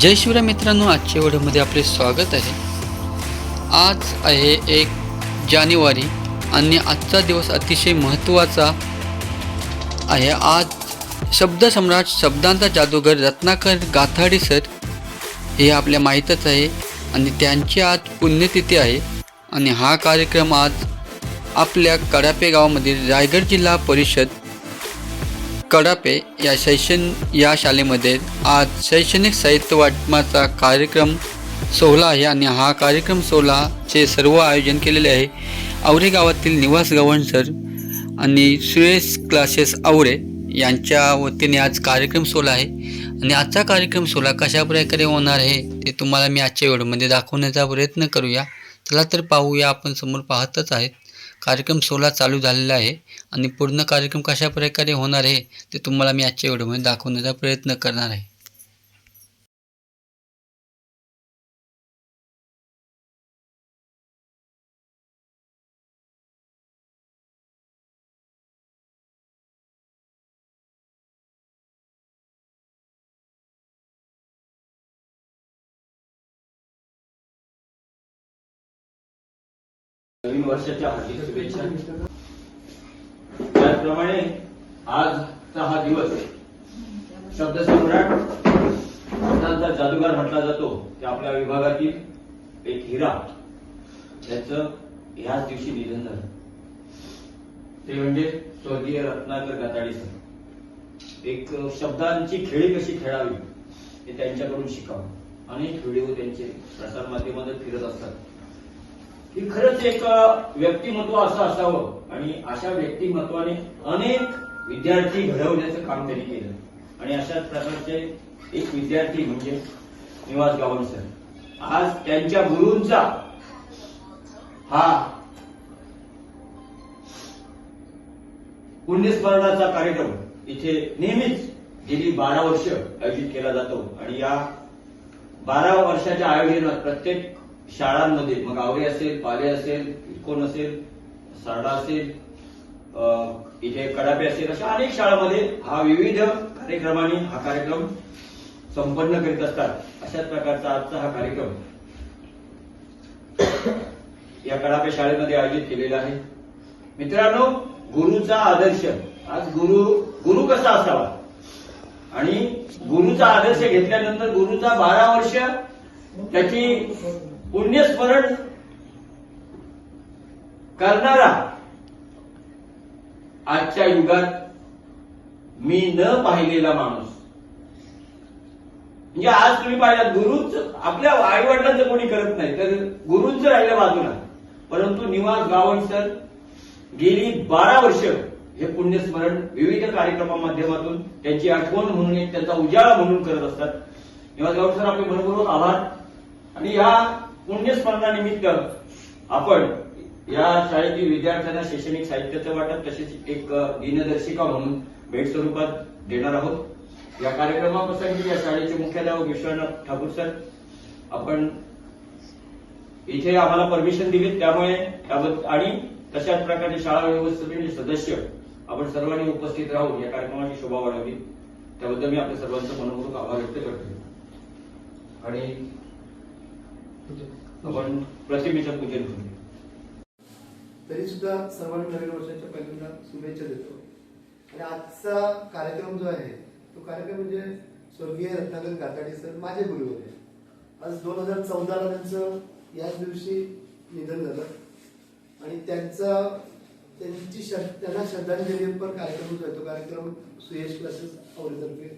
जय शिवराय मित्रांनो आजच्या व्हिडिओमध्ये आपले स्वागत आहे. आज आहे एक जानेवारी आणि आजचा दिवस अतिशय महत्त्वाचा आहे. आज शब्दसम्राट शब्दांचा जादूगर रत्नाकर गाथाडे सर हे आपल्या माहीतच आहे आणि त्यांची आज पुण्यतिथी आहे. आणि हा कार्यक्रम आज आपल्या कडापे गावामधील रायगड जिल्हा परिषद कडापे या शैक्षण या शाळेमध्ये आज शैक्षणिक साहित्य वाटपाचा कार्यक्रम सोहळा आहे आणि हा कार्यक्रम सोहळाचे सर्व आयोजन केलेले आहे. आवरे गावातील निवास गव्हाण सर आणि सुरेश क्लासेस आवरे यांच्या वतीने आज कार्यक्रम सोहळा आहे. आणि आजचा कार्यक्रम सोहळा कशा प्रकारे होणार आहे ते तुम्हाला मी आजच्या व्हिडिओमध्ये दाखवण्याचा प्रयत्न करूया. चला तर पाहूया आपण समोर पाहतच आहेत. कार्यक्रम सोहळा चालू झालेला आहे आणि पूर्ण कार्यक्रम कशा प्रकारे होणार आहे ते तुम्हाला मी आजच्या व्हिडिओमध्ये दाखवण्याचा प्रयत्न करणार आहे. नवीन वर्षाच्या हार्दिक शुभेच्छा. त्याचप्रमाणे आजचा हा दिवस शब्दसम्राट शब्दांचा जादूगार म्हटला जातो ते आपल्या विभागातील एक हिरा. त्याचं ह्याच दिवशी निधन झालं. ते म्हणजे स्वर्गीय रत्नाकर गाताडे सर. एक शब्दांची खेळी कशी खेळावी हे त्यांच्याकडून शिकावं. अनेक व्हिडिओ त्यांचे प्रसार माध्यमात फिरत असतात. की खरंच एक व्यक्तिमत्व असं असावं. आणि अशा व्यक्तिमत्वाने अनेक विद्यार्थी घडवण्याचं काम त्यांनी केलं. आणि अशाच प्रकारचे एक विद्यार्थी म्हणजे निवास गावण सर. आज त्यांच्या गुरूंचा हा पुण्यस्मरणाचा कार्यक्रम इथे नेहमीच गेली बारा वर्ष आयोजित केला जातो. आणि या बारा वर्षाच्या आयोजनात प्रत्येक शाळांमध्ये मग आवरे असेल पाले असेल इकोन असेल सारडा असेल इथे कडापे असेल अशा अनेक शाळांमध्ये हा विविध कार्यक्रमाने हा कार्यक्रम संपन्न करीत असतात. अशाच प्रकारचा आजचा हा कार्यक्रम या कडापे शाळेमध्ये आयोजित केलेला आहे. मित्रांनो गुरुचा आदर्श. आज गुरु गुरु कसा असावा? आणि गुरुचा आदर्श घेतल्यानंतर गुरुचा बारा वर्ष त्याची पुण्यस्मरण करणारा आजच्या युगात मी न पाहिलेला माणूस. म्हणजे आज तुम्ही पाहिला गुरुच आपल्या आईवडिलांचं कोणी करत नाही तर गुरुंच राहिलं बाजूला. परंतु निवास गावण सर गेली बारा वर्ष हे पुण्यस्मरण विविध कार्यक्रमामाध्यमातून त्यांची आठवण म्हणून त्यांचा उजाळा म्हणून करत असतात. निवास गावण सर आपले भरभरून आभार. आणि या पुण्यस्मरणानिमित्त आपण या शाळेतील विद्यार्थ्यांना शैक्षणिक साहित्याचं वाटप तसेच एक दिनदर्शिका म्हणून भेट स्वरूपात देणार आहोत. या कार्यक्रमाप्रसंगी या शाळेचे मुख्याध्यापक विश्वनाथ ठाकूर सर आपण इथे आम्हाला परमिशन दिली त्यामुळे त्याबद्दल आणि तशाच प्रकारे शाळा व्यवस्थेचे सदस्य आपण सर्वांनी उपस्थित राहून या कार्यक्रमाची शोभा वाढवली त्याबद्दल मी आपल्या सर्वांचं मनपूर्वक आभार व्यक्त करतो. आणि आपण प्रतिमेचं पूजन करू तरी सुद्धा सर्वांना नवीन वर्षाच्या पहिल्यांदा शुभेच्छा देतो. आणि आजचा कार्यक्रम जो आहे तो कार्यक्रम म्हणजे स्वर्गीय रत्नाकर गाताडे सर माझे गुरु होते आज दोन हजार चौदाला त्यांचं याच दिवशी निधन झालं. आणि त्यांचा त्यांची त्यांना श्रद्धांजलीपर कार्यक्रम जो आहे तो कार्यक्रम सुयश क्लासेस आवडीतर्फे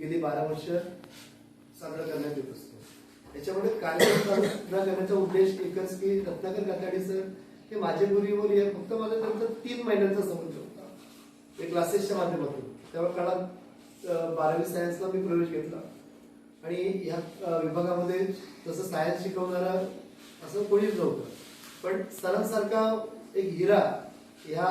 गेली बारा वर्ष साजरा करण्यात येत असतो. याच्यामध्ये कार्यक्रम करण्याचा उद्देश एकच की रत्नाकर गाताडे सर हे माझे गुरुवर या फक्त माझा त्यांचा तीन महिन्यांचा संबंध होता. ते क्लासेसच्या माध्यमातून. तेव्हा काळात बारावी सायन्सला मी प्रवेश घेतला. आणि ह्या विभागामध्ये तसं सायन्स शिकवणारा असं कोणीच नव्हतं. पण सरांसारखा एक हिरा ह्या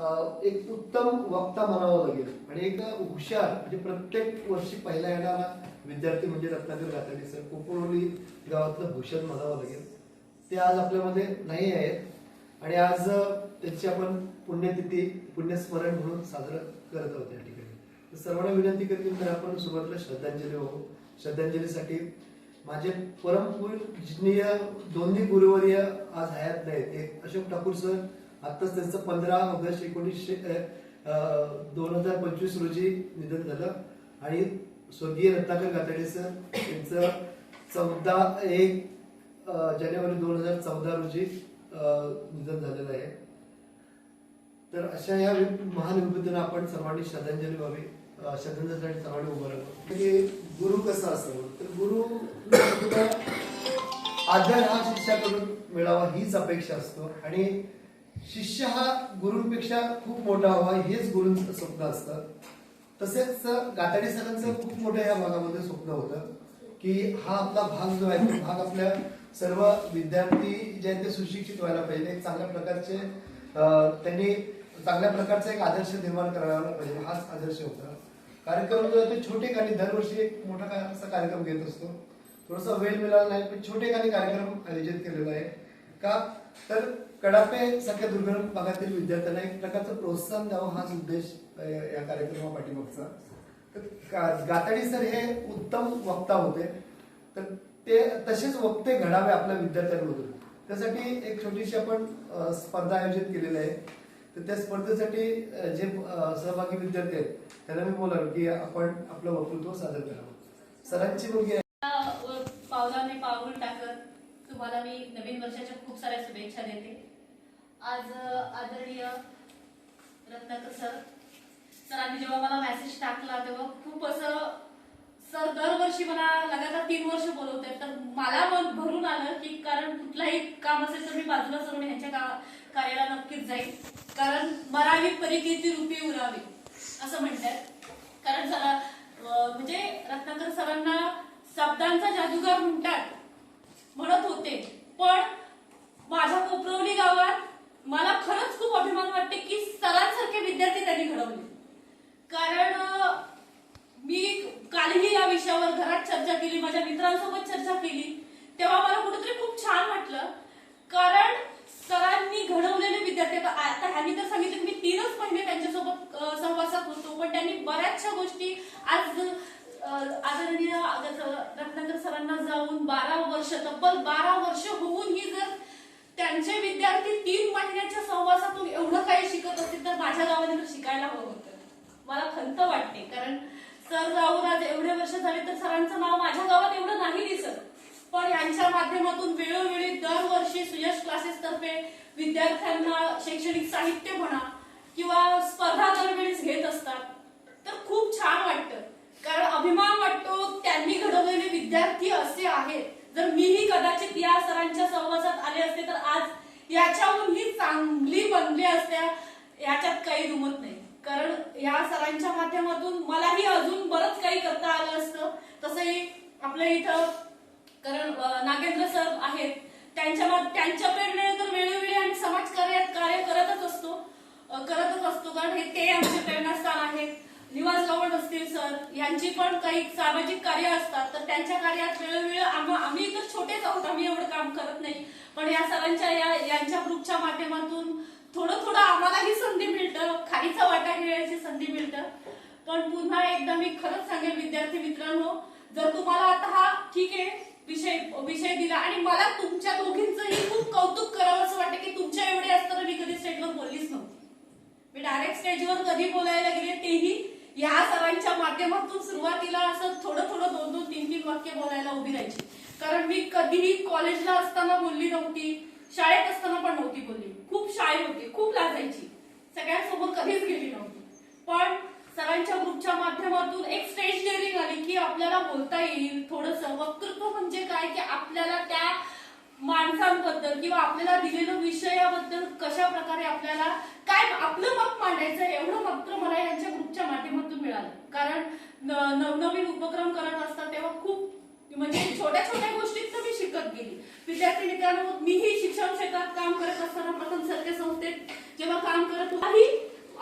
एक उत्तम वक्ता म्हणावा लागेल. आणि एक हुशार म्हणजे प्रत्येक वर्षी पहिला येणारा विद्यार्थी म्हणजे रत्नाकर गाताडे सर. कोकणोली गावातलं भूषण म्हणावं लागेल. ते आज आपल्यामध्ये नाही आहेत. आणि आज त्याची त्यांची आपण पुण्यतिथी पुण्यस्मरण म्हणून साजरं करत आहोत या ठिकाणी. सर्वांना विनंती करतील तर आपण सुरुवातीला श्रद्धांजली वाहू. श्रद्धांजलीसाठी माझे परमपूजनीय दोन्ही गुरुवर्य आज हयात नाहीत. एक अशोक ठाकूर सर आत्ताच त्यांचं पंधरा ऑगस्ट एकोणीसशे दोन हजार पंचवीस रोजी निधन झालं. आणि स्वर्गीय रत्नाकर गातडे सर यांचं चौदा एक जानेवारी दोन हजार चौदा रोजी निधन झालेलं आहे. तर अशा या महान विभूतींना आपण सर्वांनी श्रद्धांजली व्हावी श्रद्धांजली श्रद्धांजलीसाठी सर्वांनी उभं राहावं. की गुरु कसा असावं? तर गुरु आदर हा करून मिळावा हीच अपेक्षा असतो. आणि शिष्य हा गुरुंपेक्षा खूप मोठा हवा हेच गुरुंचं स्वप्न असतं. तसेच गाताडी सरांचं खूप मोठं या भागामध्ये स्वप्न होतं की हा आपला भाग जो आहे तो भाग आपल्या सर्व विद्यार्थी जे आहेत ते सुशिक्षित व्हायला पाहिजे. एक चांगल्या प्रकारचे त्यांनी चांगल्या प्रकारचा एक आदर्श निर्माण करायला पाहिजे हाच आदर्श होता. कार्यक्रम जो आहे तो छोटे खाली दरवर्षी एक मोठा असा कार्यक्रम घेत असतो. थोडासा वेळ मिळाला नाही पण छोटे काही कार्यक्रम आयोजित केलेला आहे. का? तर कडापे सारख्या दुर्गम भागातील विद्यार्थ्यांना एक प्रकारचं प्रोत्साहन द्यावं हाच उद्देश या कार्यक्रमा पाठीमागचा. तर गाताडी सर हे उत्तम वक्ता होते. तर ते तसेच वक्ते घडावे आपल्या विद्यार्थ्यांमधून त्यासाठी एक छोटीशी आपण स्पर्धा आयोजित केलेली आहे. तर त्या स्पर्धेसाठी जे सहभागी विद्यार्थी आहेत त्यांना मी बोलावं की आपण आपलं वक्तृत्व सादर करावं. सरांची मुलगी आहे. पावलाने पाऊल टाकत तुम्हाला मी नवीन वर्षाच्या खूप साऱ्या शुभेच्छा देते. आज आदरणीय रत्नाकर सर. सरांनी जेव्हा मला मेसेज टाकला तेव्हा खूप असं सर दरवर्षी मला लगातार तीन वर्ष बोलवत आहेत तर मला मन भरून आलं की कारण कुठलाही काम असेल तर मी बाजूला सरून ह्यांच्या का- कार्याला नक्कीच जाईल कारण मरावी परिकीर्ती रुपी उरावी असं म्हणतात. कारण सर म्हणजे रत्नाकर सरांना शब्दांचा जादूगार म्हणतात म्हणत होते. पण माझ्या कोपरवली गावात मला खरंच खूप अभिमान वाटते की सरांसारखे विद्यार्थी त्यांनी घडवले. कारण मी कालही या विषयावर घरात चर्चा केली माझ्या मित्रांसोबत चर्चा केली तेव्हा मला कुठेतरी खूप छान वाटलं. कारण सरांनी घडवलेले विद्यार्थी आता आता ह्यांनी तर सांगितलं की मी तीनच महिने त्यांच्यासोबत सहवासात होतो पण त्यांनी बऱ्याचशा गोष्टी आज आदरणीय रत्नाकर सरांना जाऊन बारा वर्ष तब्बल बारा वर्ष होऊनही जर त्यांचे विद्यार्थी तीन महिन्याच्या सहवासातून एवढं काही शिकत असतील तर माझ्या गावाने तर शिकायला हवं होतं. मला खंत वाटते कारण सर राहून आज एवढे वर्ष झाले तर सरांचं नाव माझ्या गावात एवढं नाही दिसत. पण यांच्या माध्यमातून वेळोवेळी दरवर्षी सुयश क्लासेस तर्फे विद्यार्थ्यांना शैक्षणिक साहित्य म्हणा किंवा स्पर्धा दरवेळेस घेत असतात. तर खूप छान वाटतं. कारण अभिमान वाटतो त्यांनी घडवलेले विद्यार्थी असे आहेत. जर मीही कदाचित या सरांच्या सहवासात आले असते तर याच्याहून ही चांगली बनली असत्या याच्यात काही दुमत नाही. कारण या सरांच्या माध्यमातून मलाही अजून बरंच काही करता आलं असतं. तसंही आपल्या इथं कारण नागेंद्र सर आहेत. त्यांच्या त्यांच्या प्रेरणेने तर वेळोवेळी आम्ही समाजकार्यात कार्य करतच असतो. करतच असतो. कारण हे ते आमचे प्रेरणास्थान आहेत. निवास गवड असतील सर. यांची पण काही सामाजिक कार्य असतात. तर त्यांच्या कार्यात वेळोवेळी आम्ही तर छोटेच आहोत. आम्ही एवढं काम करत नाही. पण या सरांच्या या यांच्या ग्रुपच्या माध्यमातून थोडं थोडं आम्हालाही संधी मिळतं. खालीचा वाटा घेण्याची संधी मिळतं. पण पुन्हा एकदा मी खरंच सांगेल विद्यार्थी मित्रांनो जर तुम्हाला आता हा ठीक आहे विषय विषय दिला आणि मला तुमच्या दोघींचंही खूप कौतुक करावं असं वाटतं की तुमच्या एवढे असताना मी कधी स्टेजवर बोललीच नव्हती. मी डायरेक्ट स्टेजवर कधी बोलायला गेले तेही या सरांच्या माध्यमातून सुरुवातीला असं थोडं थोडं दोन दोन तीन तीन वाक्य बोलायला उभी राहायची. कारण मी कधीही कॉलेजला असताना बोलली नव्हती शाळेत असताना पण नव्हती बोलली. खूप शाळेत होती खूप लाजायची. सगळ्यांसमोर कधीच गेली नव्हती. पण सरांच्या ग्रुपच्या माध्यमातून एक स्टेज डेअरिंग आली की आपल्याला बोलता येईल. थोडस वक्तृत्व म्हणजे काय? की आपल्याला त्या माणसांबद्दल किंवा आपल्याला दिलेल्या विषयाबद्दल कशा प्रकारे आपल्याला काय आपलं मत मांडायचं एवढं मात्र मला यांच्या ग्रुपच्या माध्यमातून मिळालं. कारण न- नवनवीन उपक्रम करत असतात तेव्हा खूप म्हणजे छोट्या छोट्या गोष्टीत मी शिकत गेली. विद्यार्थी मित्रांनो मीही शिक्षण क्षेत्रात काम करत असताना प्रथम सरकारी संस्थेत जेव्हा काम करत होती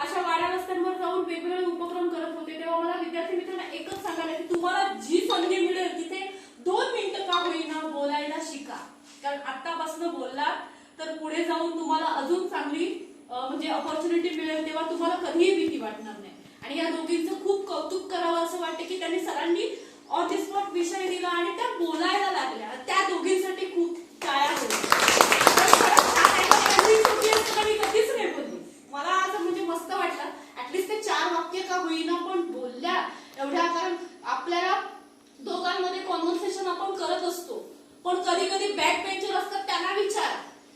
अशा वाड्या रस्त्यांवर जाऊन वेगवेगळे उपक्रम करत होते तेव्हा मला विद्यार्थी मित्रांना एकच सांगायला की तुम्हाला जी संधी मिळेल तिथे दोन मिनिटं का होईना बोलायला शिका. कारण आतापासून बोललात तर पुढे जाऊन तुम्हाला अजून चांगली म्हणजे ऑपॉर्च्युनिटी मिळेल तेव्हा तुम्हाला कधीही भीती वाटणार नाही. आणि या दोघींचं खूप कौतुक करावं असं वाटतं की त्यांनी सरांनी ऑन दी स्पॉट विषय दिला आणि त्या बोलायला लागल्या. त्या दोघींसाठी खूप टाळ्या होत्या. कधीच नाही बोलली. मला असं म्हणजे मस्त वाटलं. ऍटलिस्ट ते चार वाक्य का होईना पण बोलल्या. एवढ्या कारण आपल्याला दोघांमध्ये कॉन्व्हर्सेशन आपण करत असतो. पण कधी कधी बॅक बेंचर असतात त्यांना विचार.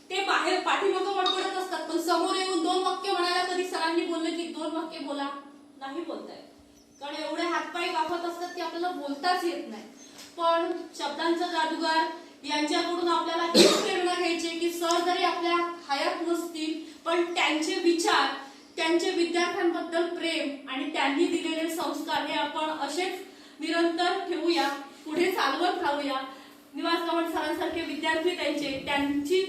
ते बाहेर पाठीमागं बडबडत असतात. पण समोर येऊन दोन वाक्य म्हणायला कधी सरांनी बोलले की दोन वाक्य बोला. नाही बोलताय कारण एवढे हातपाय कापत असतात की आपल्याला बोलताच येत नाही. पण शब्दांचा जादूगार यांच्याकडून आपल्याला ही प्रेरणा घ्यायची की सर जरी आपल्या हयात नसतील पण त्यांचे विचार त्यांचे विद्यार्थ्यांबद्दल प्रेम आणि त्यांनी दिलेले संस्कार हे आपण असेच निरंतर ठेवूया पुढे चालवत राहूया. निवास गवण सरांसारखे विद्यार्थी त्यांचे त्यांची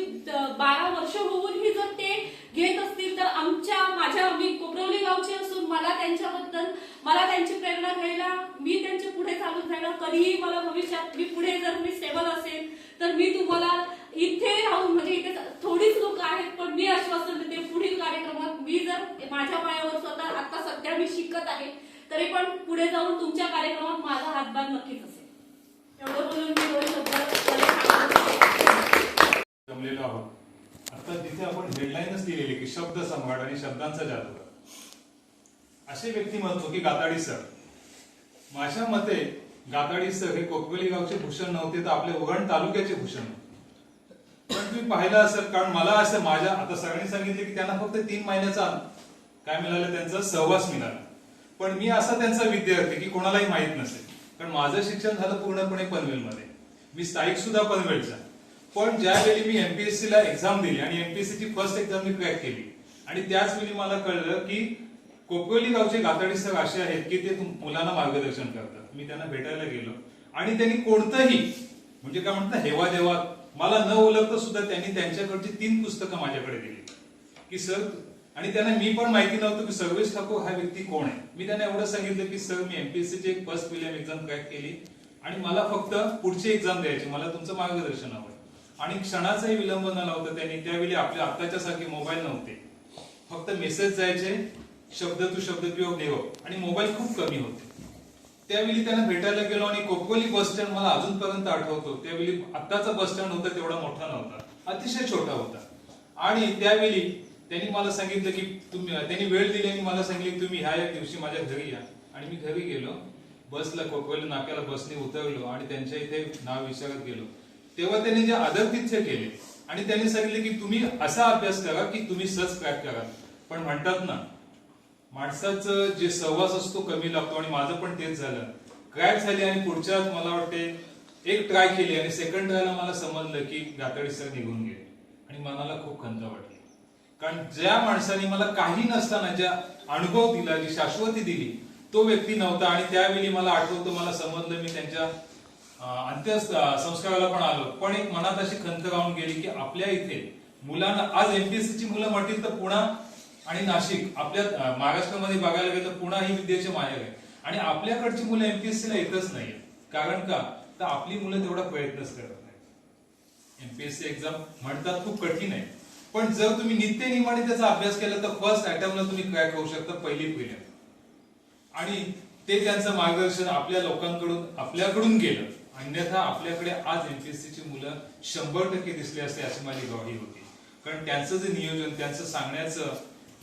बारा वर्ष होऊनही जर ते घेत असतील तर आमच्या माझ्या मी कोपरवली गावची असून मला त्यांच्याबद्दल मला त्यांची प्रेरणा घ्यायला मी त्यांचे पुढे चालून जायला कधीही मला भविष्यात मी पुढे जर मी स्टेबल असेल तर मी तुम्हाला इथे राहून म्हणजे इथे थोडीच लोक आहेत पण मी आश्वासन देते पुढील कार्यक्रमात मी जर माझ्या पायावर स्वतः आता सध्या मी शिकत आहे तरी पण पुढे जाऊन तुमच्या कार्यक्रमात माझा हातभार नक्कीच असेल. एवढं बोलून मी दोन शब्द जमलेलो आहोत. आता तिथे आपण हेडलाईनच दिलेली की शब्द सम्राट आणि शब्दांचा जादूगार. असे व्यक्तिमत्व की गाताडी सर. माझ्या मते गाताडी सर हे कोकवेली गावचे भूषण नव्हते तर आपल्या उरण तालुक्याचे भूषण पण तुम्ही पाहिलं असेल कारण मला असं माझ्या आता सगळ्यांनी सांगितले की त्यांना फक्त तीन महिन्याचा काय मिळालं त्यांचा सहवास मिळाला. पण मी असा त्यांचा विद्यार्थी की कोणालाही माहीत नसेल. कारण माझं शिक्षण झालं पूर्णपणे पनवेलमध्ये. मी स्थायिक सुद्धा पनवेलचा. पण ज्यावेळी मी एमपीएससी ला एक्झाम दिली आणि एमपीएससी ची फर्स्ट एक्झाम मी क्रॅक केली आणि त्याच वेळी मला कळलं की कोकवली गावचे गाताडी सर असे आहेत की ते मुलांना मार्गदर्शन करतात. मी त्यांना भेटायला गेलो. आणि त्यांनी कोणतंही म्हणजे काय म्हणतात हेवा देवा मला न ओळखता सुद्धा त्यांनी त्यांच्याकडची तीन पुस्तकं माझ्याकडे दिली. की सर आणि त्यांना मी पण माहिती नव्हतं की सर्वेश ठाकूर हा व्यक्ती कोण आहे. मी त्यांना एवढं सांगितलं की सर मी एमपीएससी ची एक फर्स्ट प्रिलियम एक्झाम क्रॅक केली आणि मला फक्त पुढची एक्झाम द्यायची मला तुमचं मार्गदर्शन हवं आणि क्षणाचाही विलंब न लावता त्यांनी त्यावेळी आपल्या आत्ताच्या सारखे मोबाईल नव्हते. फक्त मेसेज जायचे शब्द टू शब्द किंवा देव आणि मोबाईल खूप कमी होते. त्यावेळी त्यांना भेटायला गेलो आणि कोकवली बस स्टँड मला अजूनपर्यंत आठवतो. त्यावेळी आत्ताचा बस स्टँड होता तेवढा मोठा नव्हता. अतिशय छोटा होता. आणि त्यावेळी त्यांनी मला सांगितलं की तुम्ही त्यांनी वेळ दिली आणि मला सांगितलं की तुम्ही ह्या एक दिवशी माझ्या घरी या. आणि मी घरी गेलो बसला कोकवेल नाक्याला बसने उतरलो आणि त्यांच्या इथे नाव विचारत गेलो. तेव्हा त्यांनी जे आदर तिथे केले आणि त्यांनी सांगितले की तुम्ही असा अभ्यास करा की तुम्ही सहज क्रॅक करा. पण म्हणतात ना माणसाचं जे सहवास असतो कमी लागतो आणि माझं पण तेच झालं. क्रॅक झाली आणि पुढच्या मला वाटते एक ट्राय केली आणि सेकंड ट्रायला मला समजलं की गातडी सर निघून गेले. आणि मनाला खूप खंत वाटली. कारण ज्या माणसाने मला काही नसताना ज्या अनुभव दिला जी शाश्वती दिली तो व्यक्ती नव्हता आणि त्यावेळी मला आठवतो मला समजलं मी त्यांच्या अंत्य संस्काराला पण आलो. पण एक मनात अशी खंत राहून गेली की आपल्या इथे मुलांना आज एमपीएससी ची मुलं म्हटली तर पुणा आणि नाशिक आपल्या महाराष्ट्रामध्ये बघायला गेलं तर पुणा ही विद्येचे माहेर आहे. आणि आपल्याकडची मुलं एमपीएससी ला येतच नाहीये. कारण का? तर आपली मुलं तेवढा प्रयत्नच करत नाही एमपीएससी एक्झाम म्हणतात खूप कठीण आहे. पण जर तुम्ही नित्य त्याचा अभ्यास केला तर फर्स्ट अटेम्प्टला तुम्ही क्रॅक होऊ शकता पहिली पिढी आणि ते त्यांचं मार्गदर्शन आपल्या लोकांकडून आपल्याकडून गेलं. अन्यथा आपल्याकडे आज एमपीएससी ची मुलं शंभर टक्के दिसले असते अशी माझी गवाही होती. कारण त्यांचं जे नियोजन त्यांचं सांगण्याचं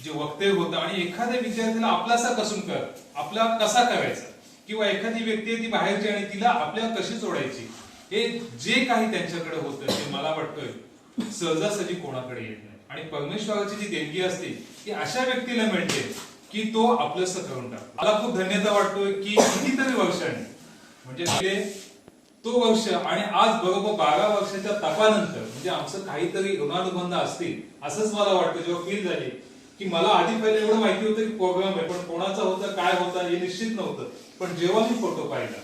जे वक्तव्य होतं आणि एखाद्या विद्यार्थ्याला आपलासा कसून कर आपला कसा करायचा? किंवा एखादी व्यक्ती ती बाहेरची आणि तिला आपल्या कशी जोडायची? हे जे काही त्यांच्याकडे होतं ते मला वाटतंय सहजासहजी कोणाकडे येत नाही. आणि परमेश्वराची जी देणगी असते ती अशा व्यक्तीला मिळते की तो आपलंस करून टाकतो. मला खूप धन्यता वाटतोय की कितीतरी वर्षाने म्हणजे तो वर्ष आणि आज बरोबर बारा वर्षाच्या तपानंतर म्हणजे आमचं काहीतरी ऋणानुबंध असतील असंच मला वाटतं जेव्हा फील झाली की मला आधी पहिले एवढं माहिती होतं की प्रोग्राम आहे पण कोणाचा होता काय होता हे निश्चित नव्हतं. पण जेव्हा मी फोटो पाहिला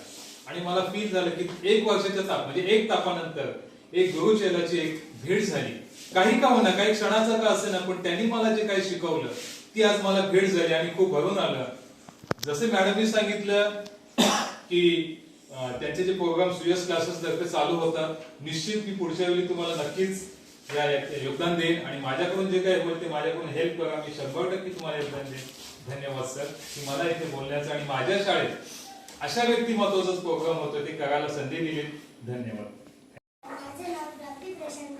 आणि मला फील झालं की एक वर्षाच्या ताप म्हणजे एक तापानंतर एक गुरुचेलाची एक भेट झाली. काही का होणार काही क्षणाचा का असे ना पण त्यांनी मला जे काही शिकवलं ती आज मला भेट झाली आणि खूप भरून आलं. जसे मॅडमनी सांगितलं की त्यांचे जे प्रोग्राम सुयस क्लासेस तर्फे चालू होतात निश्चित मी पुढच्या वेळी तुम्हाला नक्कीच या योगदान देईन आणि माझ्याकडून जे काही होईल ते माझ्याकडून हेल्प करा. मी शंभर टक्के तुम्हाला योगदान देईन. धन्यवाद सर की मला इथे बोलण्याचं आणि माझ्या शाळेत अशा व्यक्तिमत्वाचाच प्रोग्राम होतो ते करायला संधी दिली. धन्यवाद. माझे नाव